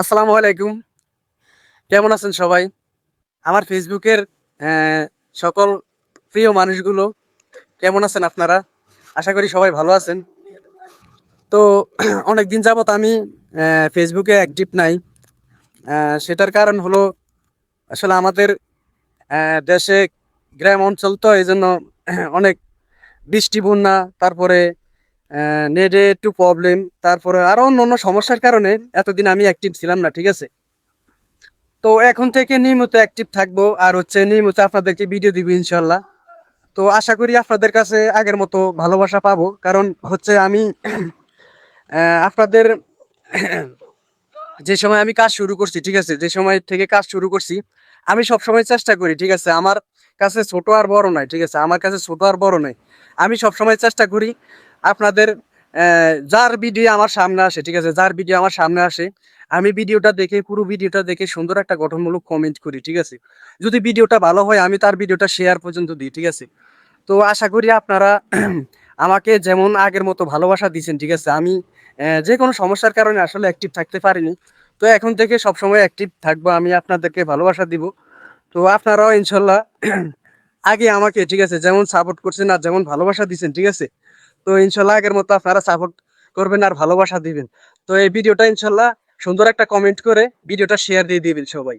আসসালামু আলাইকুম। কেমন আছেন সবাই? আমার ফেসবুকের সকল প্রিয় মানুষগুলো কেমন আছেন আপনারা? আশা করি সবাই ভালো আছেন। তো অনেক দিন যাবত আমি ফেসবুকে অ্যাক্টিভ নাই। সেটার কারণ হলো, আসলে আমাদের দেশে গ্রাম অঞ্চল তো এই জন্য অনেক বৃষ্টি, বন্যা, তারপরে নেটে একটু প্রবলেম তারপরে আরও অন্য অন্য সমস্যার কারণে এতদিন আমি অ্যাক্টিভ ছিলাম না, ঠিক আছে? তো এখন থেকে নিয়মিত অ্যাক্টিভ থাকব, আর হচ্ছে নিয়মিত আপনাদেরকে ভিডিও দিব ইনশাল্লাহ তো আশা করি আপনাদের কাছে আগের মতো ভালোবাসা পাবো, কারণ হচ্ছে আমি আপনাদের যে সময় আমি কাজ শুরু করছি, ঠিক আছে? যে সময় থেকে কাজ শুরু করছি, আমি সব সময় চেষ্টা করি, ঠিক আছে? আমার কাছে ছোট আর বড় নয় ঠিক আছে? আমার কাছে ছোট আর বড় নয় আমি সব সময় চেষ্টা করি আপনাদের যার ভিডিও আমার সামনে আসে, ঠিক আছে? যার ভিডিও আমার সামনে আসে, আমি ভিডিওটা দেখে, পুরো ভিডিওটা দেখে সুন্দর একটা গঠনমূলক কমেন্ট করি, ঠিক আছে? যদি ভিডিওটা ভালো হয়, আমি তার ভিডিওটা শেয়ার পর্যন্ত দিই, ঠিক আছে? তো আশা করি আপনারা আমাকে যেমন আগের মতো ভালোবাসা দিয়েছেন, ঠিক আছে? আমি যে কোনো সমস্যার কারণে আসলে অ্যাক্টিভ থাকতে পারিনি। তো এখন থেকে সবসময় অ্যাক্টিভ থাকব, আমি আপনাদেরকে ভালোবাসা দিব। তো আপনারাও ইনশাল্লাহ আগে আমাকে, ঠিক আছে? যেমন সাপোর্ট করছেন আর যেমন ভালোবাসা দিচ্ছেন ঠিক আছে? তো ইনশাল্লাহ আগের মতো আপনারা সাপোর্ট করবেন আর ভালোবাসা দিবেন। তো এই ভিডিওটা ইনশাল্লাহ সুন্দর একটা কমেন্ট করে ভিডিওটা শেয়ার দিয়ে দিবেন সবাই।